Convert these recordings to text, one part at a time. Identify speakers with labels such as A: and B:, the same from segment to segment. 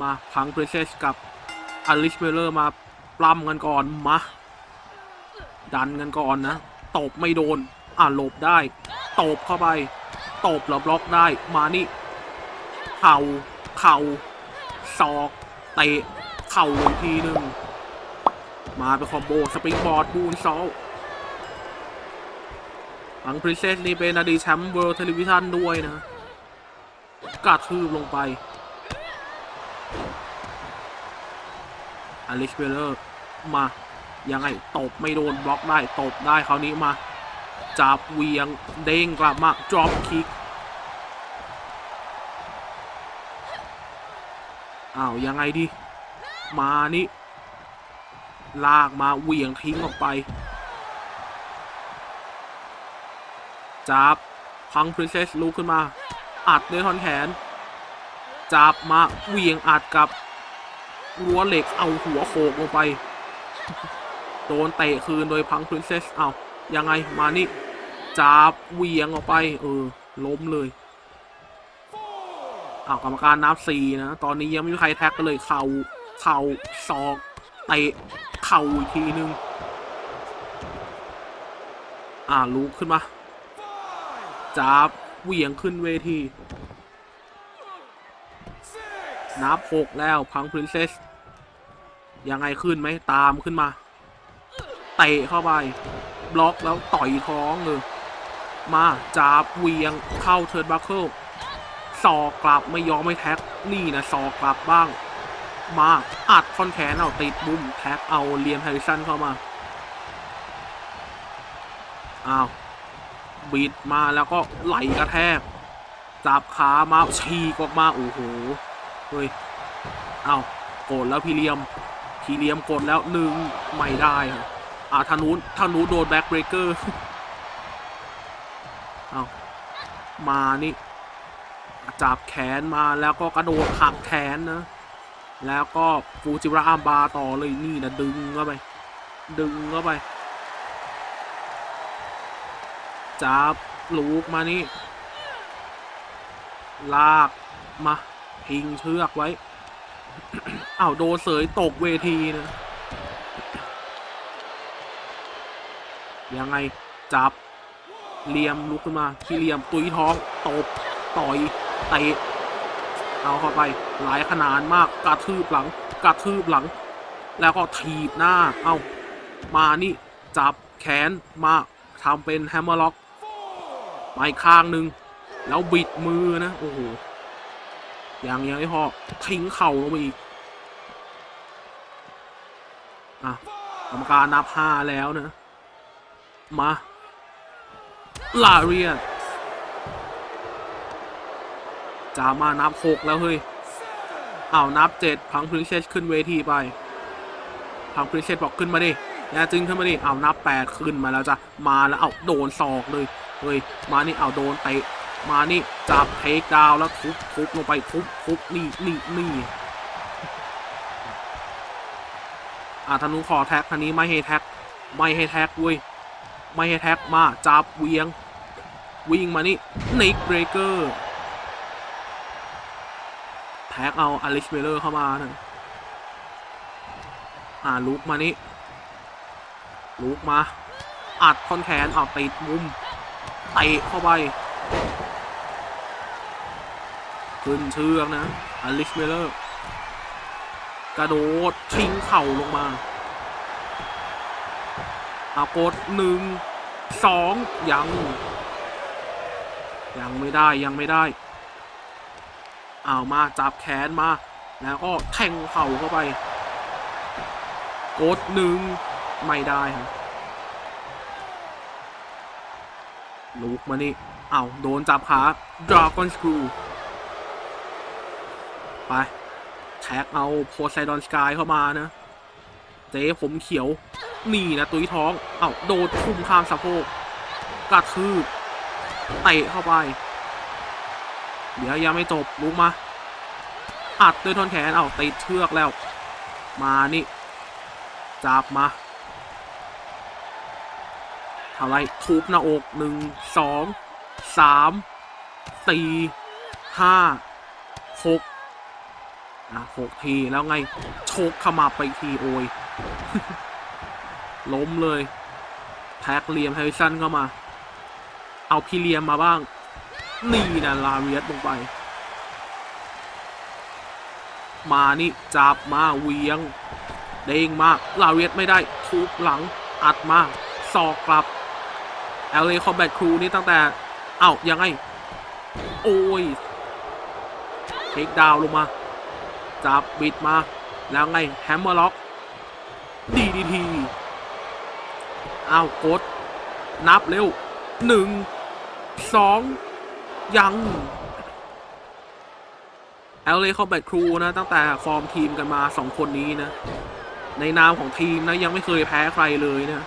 A: มาพังเพรสเซสกับอลิสเมเลอร์มาปล้ำกันก่อนมา ดันกันก่อนนะตบไม่โดน อะหลบได้ตบเข้าไปตบแล้วบล็อกได้มานี่เข่าเข่าศอกเตะเข่าอีกทีหนึ่งมาเป็นคอมโบสปริงบอร์ดบูนซอลอังพริเซสนี่เป็นอดีตแชมป์เวิลด์เทเลวิชันด้วยนะกระทืบลงไป อลิสเบลเลอร์มายังไงตบไม่โดนบล็อกได้ตบได้คราวนี้มา จับเวียงเด้งกลับมาดรอปคิกอ้าวยังไงดี มานี่ ลากมาเวียงทิ้งออกไป จับพังพรินเซสลุกขึ้นมา อัดด้วยท่อนแขน จับมาเวียงอัดกับ รั้วเหล็กเอาหัวโขกลงไป โดนเตะคืนโดยพังพรินเซสเอายังไงมานี่จับเวียงออกไป เออ ล้มเลยเอากรรมการนับสี่นะ ตอนนี้ยังไม่มีใครแท็กกันเลย เข่า เข่าศอกเตะเข่าอีกทีนึง อ่าลุกขึ้นมาจับเหวี่ยงขึ้นเวที นับหกแล้วพังพรินเซสยังไงขึ้นไหมตามขึ้นมา เตะเข้าไป บล็อกแล้วต่อยท้องเลยมาจับเวียงเข้าเทิร์นบัคเคิลสอกกลับไม่ยอมไม่แท็กนี่นะสอกกลับบ้าง มาอัดคอนแขนเอาติดบุ้มแท็กเอาเลียมแฮร์ริสันเข้ามาอ้าวบิดมาแล้วก็ไหลกระแทกจับขามาฉีกออกมาโอ้โห เฮ้ยเอาโกดแล้วพีเลียมพีเลียมกดแล้วหนึ่งไม่ได้ครับอ่าทางนู้นทางนู้นโดนแบ็กเบรกเกอร์เอามานี่จับแขนมาแล้วก็กระโดดหักแขนนะ แล้วก็ฟูจิวระอามบาต่อเลยนี่นะดึงเข้าไป ดึงเข้าไป จับลูกมานี่ ลากมา พิงเชือกไว้อ้าวโดเสยตกเวทีนะยังไงจับเลียมลุกขึ้นมาที่เลียมตุยท้องตบต่อยเตะเอาเข้าไปหลายขนาดมากกระทืบหลังกระทืบหลัง แล้วก็ถีบหน้า เอามานี่จับแขนมาทำเป็นแฮมเมอร์ล็อกมาอีกข้างหนึ่งแล้วบิดมือนะ โอ้โห ยังยังไม่พอทิ้งเข่าลงไปอีกอะกรรมการนับห้าแล้วนะ มาลาเรียนจามานับหกแล้วเฮ้ยอ้าวนับเจ็ดพังพริเชสขึ้นเวทีไป พังพริเชสบอกขึ้นมาดิแน่จริงขึ้นมาดิอ้าวนับแปดขึ้นมาแล้วจ้ะมาแล้วเอาโดนศอกเลยเฮ้ยมานี่เอาโดนเตะ มานี่จับเทคดาวแล้วทุบทุบลงไปทุบทุบนี่นี่นี่อ่าธนูขอแท็กทันนี้ไม่ให้แท็ก ไม่ให้แท็กเว้ยไม่ให้แท็กมาจับเวียง วิ่งมานี่นิกเบรเกอร์แท็กเอาอลิสเบเลอร์เข้ามาหนะอ่าลุกมานี่ลุกมา อัดคอนแขนเอาติดมุมเตะเข้าไป ขึ้นเชือกนะอลิสเบเลอร์กระโดดทิ้งเข่าลงมาเอากดหนึ่งสองยัง ยังไม่ได้ยังไม่ได้เอามาจับแขนมา แล้วก็แทงเข่าเข้าไป กดหนึ่งไม่ได้ครับลุกมานี่เอาโดนจับขาดราก้อนสกรู ไปแท็กเอาโพไซดอนสกายเข้ามานะ เจ๊ผมเขียว นี่นะตุยท้อง เอาโดดคุมข้ามสะโพกกระทืบเตะเข้าไป เดี๋ยวยังไม่จบลุกมา อัดด้วยท่อนแขน เอาติดเชือกแล้ว มานี่จับมาเท่าไรทุบหน้าอกหนึ่งสองสามสี่ห้าหก อะหกทีแล้วไงโชกขมับไปทีโอยล้มเลย แท็กเลียมแฮริสันเข้ามา เอาพี่เลียมมาบ้าง นี่นะลาเวียสลงไป มานี่จับมาเวียง เด้งมากลาเวียสไม่ได้ทุบหลังอัดมาสอกกลับแอลเลคอมแบทครูนี่ตั้งแต่ เอ้ายังไง โอ้ยเทคดาวลงมา จับบิดมา แล้วไงแฮมเมอร์ล็อกดีดีทีอ้าวกด นับเร็วหนึ่งสองยังแอลเลคอมแบทครูนะ ตั้งแต่ฟอร์มทีมกันมาสองคนนี้นะ ในนามของทีมนะยังไม่เคยแพ้ใครเลยนะ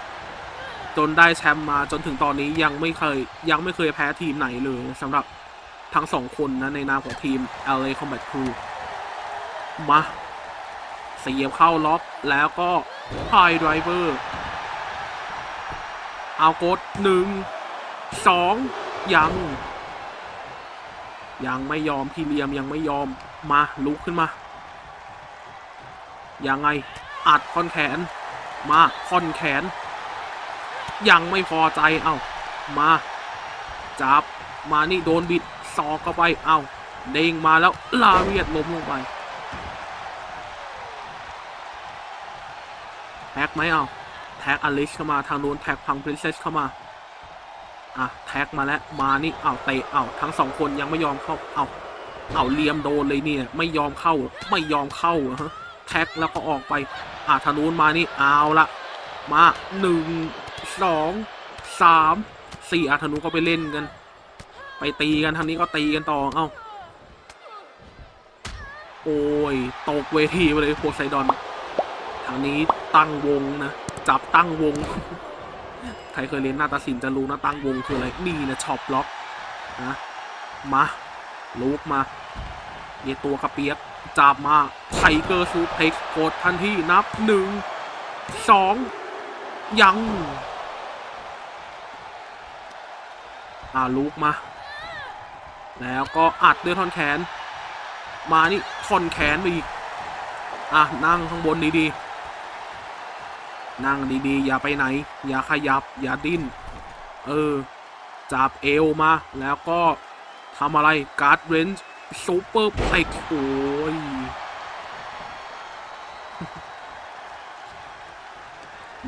A: จนได้แชมป์มาจนถึงตอนนี้ยังไม่เคยยังไม่เคยแพ้ทีมไหนเลยสำหรับทั้งสองคนนะ ในนามของทีม LA Combat Crew มาเสียบเข้าล็อกแล้วก็ไฮไดรเวอร์ เอากดหนึ่งสองยัง ยังไม่ยอมพี่เลียมยังไม่ยอมมาลุกขึ้นมา ยังไงอัดค่อนแขน มาค่อนแขน ยังไม่พอใจเอ้ามาจับมานี่โดนบิดซอกเข้าไปเอ้าเด้งมาแล้วลาเวียดล้มลงไป แท็ก ไหมเอาแท็กอลิชเข้ามาทางนู้นแท็กพังพรินเซสเข้ามาอะแท็กมาแล้วมานี่เอ้าเตะเอ้าทั้งสองคนยังไม่ยอมเข้าเอ้าเอ้าเลียมโดนเลยเนี่ยไม่ยอมเข้าไม่ยอมเข้าฮะแท็กแล้วก็ออกไปอะทางนู้นมานี่เอาละมาหนึ่งสองสามสี่อาธนูก็ไปเล่นกัน ไปตีกันทางนี้ก็ตีกันต่อเอ้าโอ้ยตกเวทีไปเลยโพไซดอนทางนี้ ตั้งวงนะ จับตั้งวง ใครเคยเรียนนาฏศิลป์จะรู้นะตั้งวงคืออะไรนี่นะช็อปล็อกนะ มาลูกมาเยตัวกระเปียกจับมาไทเกอร์ซูเพ็กกดทันทีนับหนึ่งสองยังอ่าลูกมา แล้วก็อัดด้วยท่อนแขน มานี่ท่อนแขนไปอีก อะ นั่งข้างบนดีๆ นั่งดีๆ อย่าไปไหน อย่าขยับ อย่าดิ้น เออ จับเอวมา แล้วก็ทำอะไร การ์ดเรนจ์ซูเปอร์เพล็กโอ้ย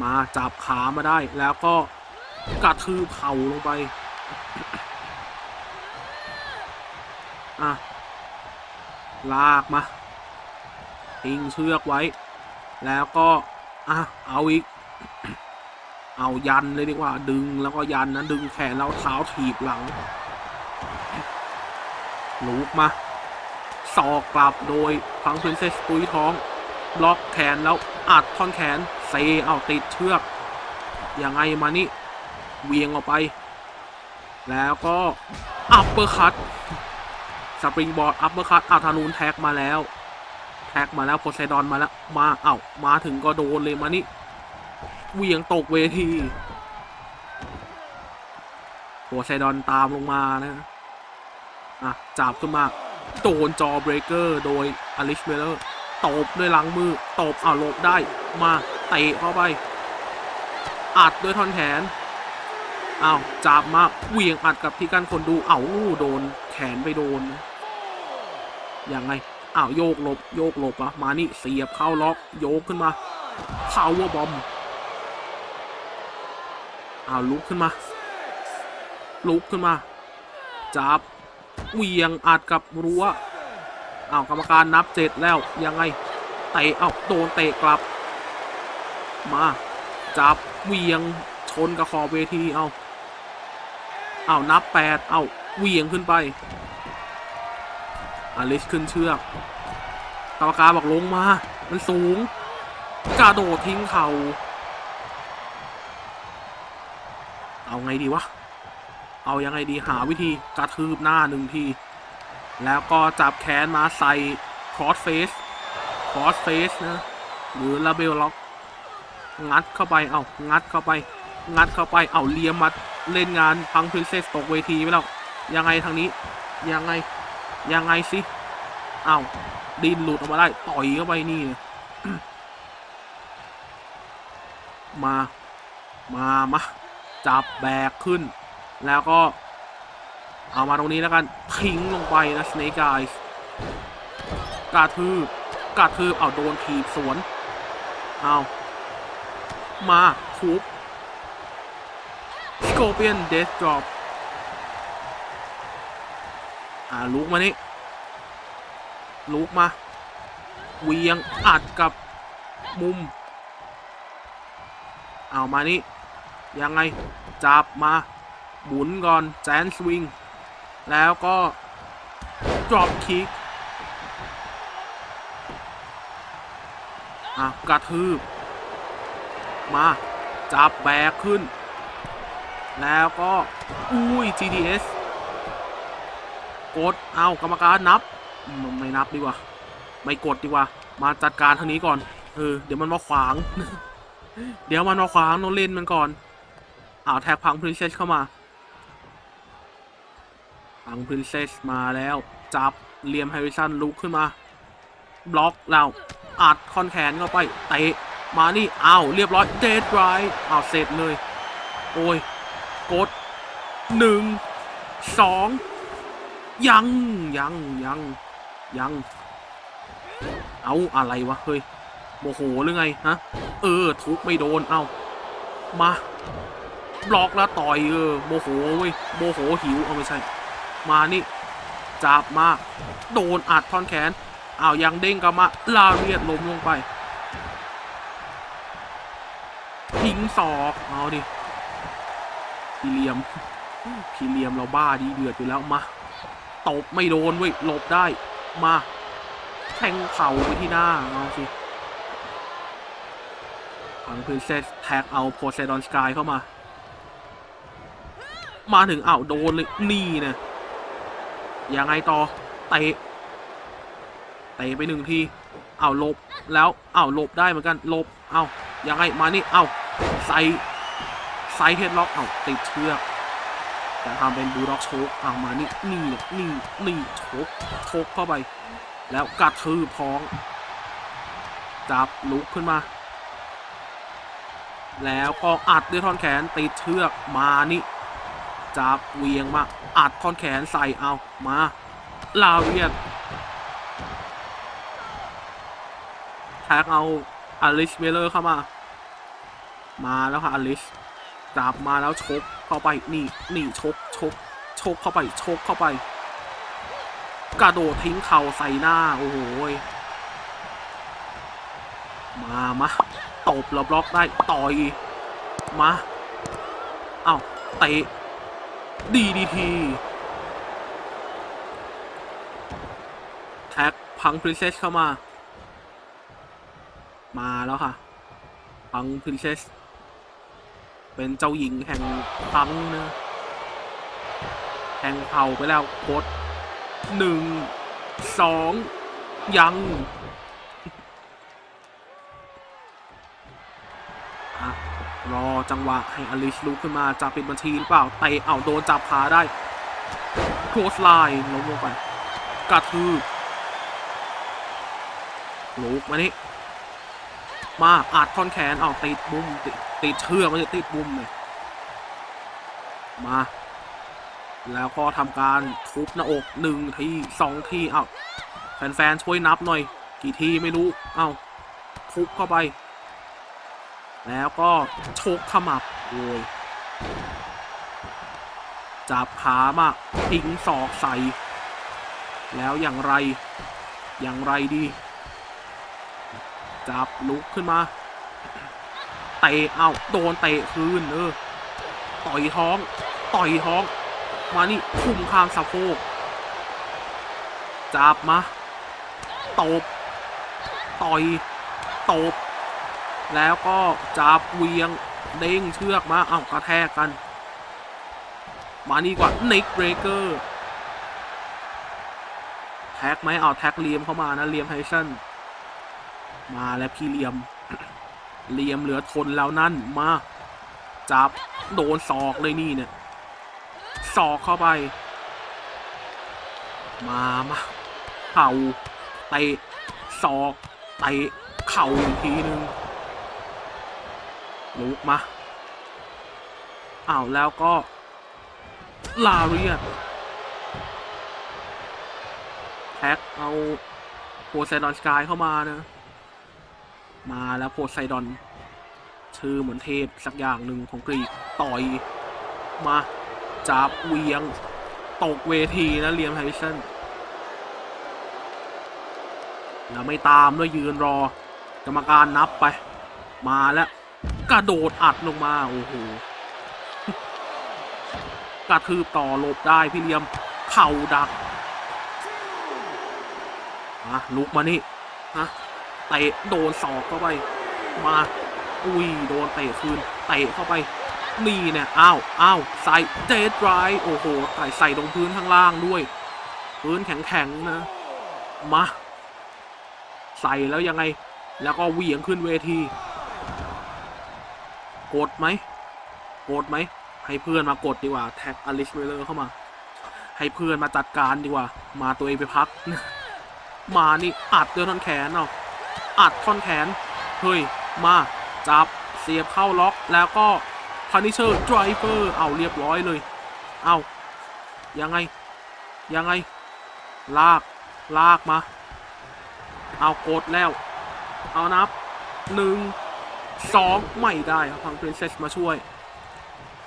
A: มาจับขามาได้ แล้วก็กระทืบเข่าลงไป อะ ลากมาทิ้งเชือกไว้ แล้วก็ อะเอาอีก เอายันเลยดีกว่า ดึงแล้วก็ยันนะดึงแขนแล้วเท้าถีบหลังลูกมาสอกกลับโดยพังพรินเซสปุยท้อง บล็อกแขนแล้วอัดท่อนแขนเซเอาติดเชือกยังไงมานี่เวียงออกไป แล้วก็อัปเปอร์คัตสปริงบอร์ดอัปเปอร์คัตอาธานูนแท็กมาแล้ว แท็กมาแล้วโพไซดอนมาแล้ว มาเอ้ามาถึงก็โดนเลยมานี่เวียงตกเวทีโพไซดอนตามลงมานะอะจับขึ้นมา โดนจอเบรกเกอร์โดยอลิชเบลเลอร์ตบด้วยหลังมือตบอ่าหลบได้มาเตะเข้าไป อัดด้วยท่อนแขนอ้าวจับมาเหวี่ยงอัดกับที่กั้นคนดูเอ้าโดนแขนไปโดนยังไง อ้าวโยกหลบโยกหลบอะมานี่เสียบเข้าล็อกโยกขึ้นมาพาวเวอร์บอมอ้าวลุกขึ้นมา ลุกขึ้นมา จับเวียงอัดกับรั้วอ้าวกรรมการนับเจ็ดแล้วยังไงเตะเอ้าโดนเตะกลับ มาจับเวียงชนกับขอบเวทีเอาเอานับแปดเอาเวียงขึ้นไป อลิสขึ้นเชือกกรรมการบอกลงมา มันสูงกระโดดทิ้งเขาเอาไงดีวะ เอายังไงดีหาวิธีกระทืบหน้าหนึ่งที แล้วก็จับแขนมาใส่ครอสเฟสครอสเฟสนะหรือลาเบลล็อก งัดเข้าไป เอางัดเข้าไป งัดเข้าไป เอาเลียมมาเล่นงานพังพรินเซสตกเวทีไปแล้ว ยังไงทางนี้ ยังไง ยังไงสิเอาดินหลุดออกมาได้ ต่อยเข้าไปนี่ มา มา มา จับแบกขึ้น แล้วก็ เอามาตรงนี้แล้วกัน ทิ้งลงไปนะสเนกไอส์กระทืบกระทืบเอาโดนถีบสวน เอามาทุบสโกเปียนเดสดรอป อ่าลุกมานี่ลุกมาเวียงอัดกับมุม เอามานี่ยังไง จับมาหมุนก่อนแจนสวิง แล้วก็ drop kick อะกระทืบ มา จับแบกขึ้น แล้วก็ อุ้ย GTS กด เอากรรมการนับ ไม่นับดีกว่า ไม่กดดีกว่า มาจัดการทางนี้ก่อน เออ เดี๋ยวมันมาขวาง เดี๋ยวมันมาขวางต้องเล่นมันก่อนเอาแท็กพังพรินเซสเข้ามา พังพรินเซสมาแล้ว จับเลียมแฮริสันลุกขึ้นมา บล็อกแล้วอัดคอนแขนเข้าไปเตะมานี่อ้าเรียบร้อยเดดไรอ้าเสร็จเลย โอ้ย กดหนึ่งสอง ยังยังยังยัง เอาอะไรวะเฮ้ยโมโหหรือไงฮะเออทุบไม่โดนเอามาบล็อกแล้วต่อยเออโมโหเว้ยโมโหหิวเอาไม่ใช่ มานี่จับมาโดนอัดท่อนแขนอ้าวยังเด้งกลับมาลาเรียดล้มลงไปทิ้งศอกเอาดิพีเลียมพีเลียมเราบ้าดีเดือดอยู่แล้วมา ตบไม่โดนเว้ยหลบได้มาแทงเข่าไปที่หน้าเอาสิฟังพรินเซสแท็กเอาโพไซดอนสกายเข้ามา มาถึงอ้าวโดนเลยนี่เนี่ยยังไงต่อเตะเตะไปหนึ่งทีอ้าวหลบแล้วอ้าวหลบได้เหมือนกันหลบเอ้ายังไงมานี่เอ้าใส่ใส่เฮดล็อกเอ้าติดเชือก แต่ทำเป็นบูลด็อกโชกเอามานี่นี่เนี่ยนี่นี่โชกโชกเข้าไป แล้วกัดทือพ้อง จับลุกขึ้นมา แล้วก็อัดด้วยท่อนแขนติดเชือกมานี่จับเวียงมา อัดท่อนแขนใส่เอามาลาเวียนแท็กเอาอลิสเวเลอร์เข้ามา มาแล้วค่ะอลิสจับมาแล้วชก เข้าไปนี่นี่ชกชกชกเข้าไปชกเข้าไป กระโดดทิ้งเข่าใส่หน้า โอ้โหยมามาตบแล้วบล็อกได้ต่อยมาเอ้าเตะดีดีทีแท็กพังพรินเซสเข้ามา มาแล้วค่ะ พังพรินเซส เป็นเจ้าหญิงแห่งพังเนะแห่งเผ่าไปแล้วโคตรหนึ่งสองยังรอจังหวะให้อลิสลุกขึ้นมาจะปิดบัญชีหรือเปล่าเตะเอาโดนจับขาได้โคสไลน์ล้มลงไปกระทืบลุกมานี่มาอัดท่อนแขนเอาติดบุ้มติด ติดเชือกมันจะติดบุ้มเลยมา แล้วก็ทำการทุบหน้าอกหนึ่งทีสองทีเอาแฟนๆช่วยนับหน่อย กี่ทีไม่รู้ เอาทุบเข้าไป แล้วก็โชกขมับโวยจับขามาทิ้งศอกใส่ แล้วอย่างไร อย่างไรดี จับลุกขึ้นมา เตะเอาโดนเตะคืนเออต่อยท้อง ต่อยท้อง มานี่คุมขางสะโพกจับมาตบต่อยตบ แล้วก็จับเวียงเด้งเชือกมาเอากระแทกกัน มานี่กว่านิกเบรเกอร์แท็กไหมเอาแท็กเลียมเข้ามานะเลียมไฮเซนมาแล้วพี่เลียม เลียมเหลือทนแล้วนั่นมา จับโดนศอกเลยนี่เนี่ยศอกเข้าไป มามาเข่าเตะศอกเตะเข่าอีกทีหนึ่งลุกมาอ้าวแล้วก็ ลาเรียแท็กเอาโพไซดอนสกายเข้ามานะ มาแล้วโพไซดอน ชื่อเหมือนเทพสักอย่างหนึ่งของกรีกต่อย มาจับเวียง ตกเวทีนะเลียมไฮสันแล้วไม่ตามด้วยยืนรอกรรมการนับไป มาแล้วกระโดดอัดลงมา โอ้โหกระทืบต่อหลบได้พี่เลียมเข่าดักมาลุกมานี่ฮะ เตะโดนศอกเข้าไป มา อุ้ย โดนเตะคืน เตะเข้าไป นี่เนี่ยอ้าวอ้าวใส่เดดไรโอ้โหใส่ใส่ตรงพื้นข้างล่างด้วย พื้นแข็งๆนะ มา ใส่แล้วยังไง แล้วก็เหวี่ยงขึ้นเวที กดไหม กดไหม ให้เพื่อนมากดดีกว่า แท็กอลิสเวเลอร์เข้ามา ให้เพื่อนมาจัดการดีกว่า มาตัวเองไปพัก มานี่อัดเด้วยท่อนแขนเนาะ อัดท่อนแขน เฮ้ย มา จับ เสียบเข้าล็อก แล้วก็พานิเชอร์ดรเวอร์เอาเรียบร้อยเลย เอายังไง ยังไง ลาก ลากมา เอากดแล้ว เอานับหนึ่งสองไม่ได้ครับทาง Princess มาช่วย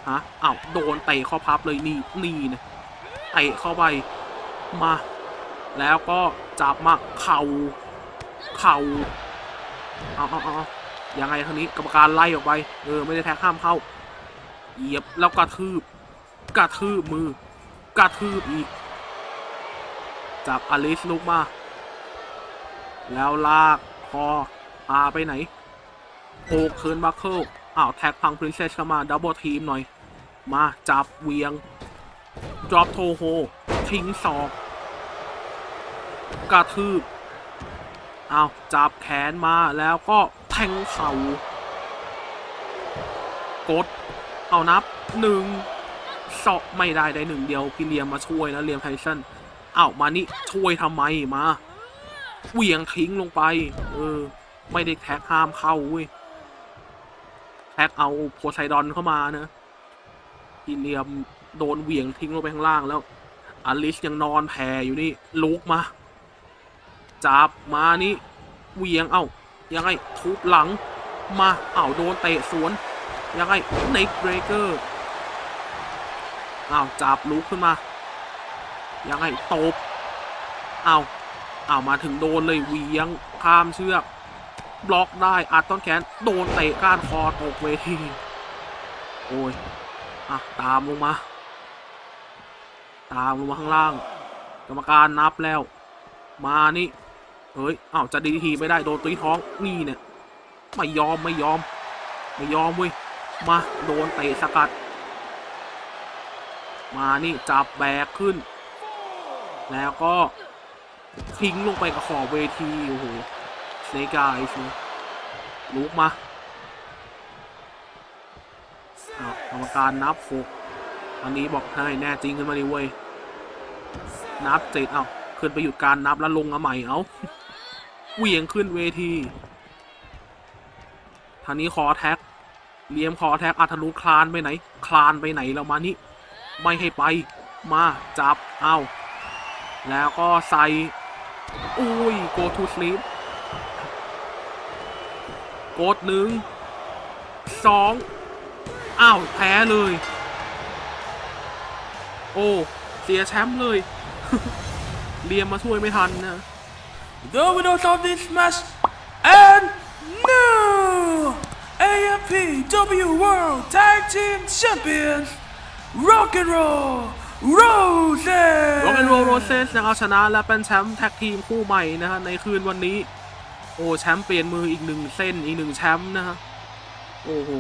A: ฮะอ้าวโดนเตะเข้าพับเลยนี่นี่เนี่ยเตะเข้าไปมา แล้วก็จับมาเข่า เข่าเอาเอาเอายังไงครั้นี้กรรมการไล่ออกไป เออ ไม่ได้แท็กห้ามเข้า เหยียบแล้วกระทืบ กระทืบมือกระทืบอีก จับอลิสลุกมา แล้วลากคอพาไปไหนโอเคิร์นบัคเคิลอ้าวแท็กพังพรินเซสเข้ามาดับเบิลทีมหน่อย มาจับเวียงดรอปโทโฮทิ้งศอกกระทืบ เอาจับแขนมาแล้วก็แทงเข่ากด เอานับหนึ่งสองไม่ได้ได้หนึ่งเดียวพี่เลียมมาช่วยนะเลียมไทสันเอามานี่ช่วยทำไมมาเหวี่ยงทิ้งลงไป เออ ไม่ได้แท็กห้ามเข้าเว้ยแท็กเอาโพไซดอนเข้ามานะพี่เลียมโดนเหวี่ยงทิ้งลงไปข้างล่างแล้วอลิสยังนอนแผ่อยู่นี่ลุกมา จับมานี่เวียงเอ้ายังไงทุบหลังมาเอ้าโดนเตะสวนยังไงเน็กเบรเกอร์อ้าวจับลุกขึ้นมายังไงตบเอ้าวอ้ามาถึงโดนเลยเวียงข้ามเชือกบล็อกได้อัดต้นแขนโดนเตะก้านคอตกเวทีโอ้ยอะตามลงมา ตามลงมาข้างล่าง กรรมการนับแล้ว มานี่ เฮ้ยอ้าวจะดีทีไม่ได้โดนตีท้องนี่เนี่ยไม่ยอมไม่ยอม ไม่ยอมเว้ยมาโดนเตะสกัด มานี่จับแบกขึ้น แล้วก็ทิ้งลงไปกับขอบเวทีโอ้โหเนกายสิลุกมากรรมการนับหกอันนี้บอกให้แน่จริงขึ้นมาดิเว้ยนับเจ็ดเอาขึ้นไปหยุดการนับแล้วลงมาใหม่เอา เหวี่ยงขึ้นเวทีทางนี้คอแท็กเลียมคอแท็กอัธนุคลานไปไหน คลานไปไหนแล้วมานี่ไม่ให้ไปมาจับเอาแล้วก็ใส่อุ้ย go to sleep กดหนึ่งสองอ้าวแพ้เลย โอ้ เสียแชมป์เลย เรียมมาช่วยไม่ทันนะ
B: The winners of this match and new AFPW World Tag Team Champions Rock and Roll Roses
A: ร็อกแอนโรโรเซสนะครับชนะและเป็นแชมป์แท็กทีมคู่ใหม่นะฮะในคืนวันนี้ โอ้แชมป์เปลี่ยนมืออีกหนึ่งเส้นอีกหนึ่งแชมป์นะฮะโอ้โห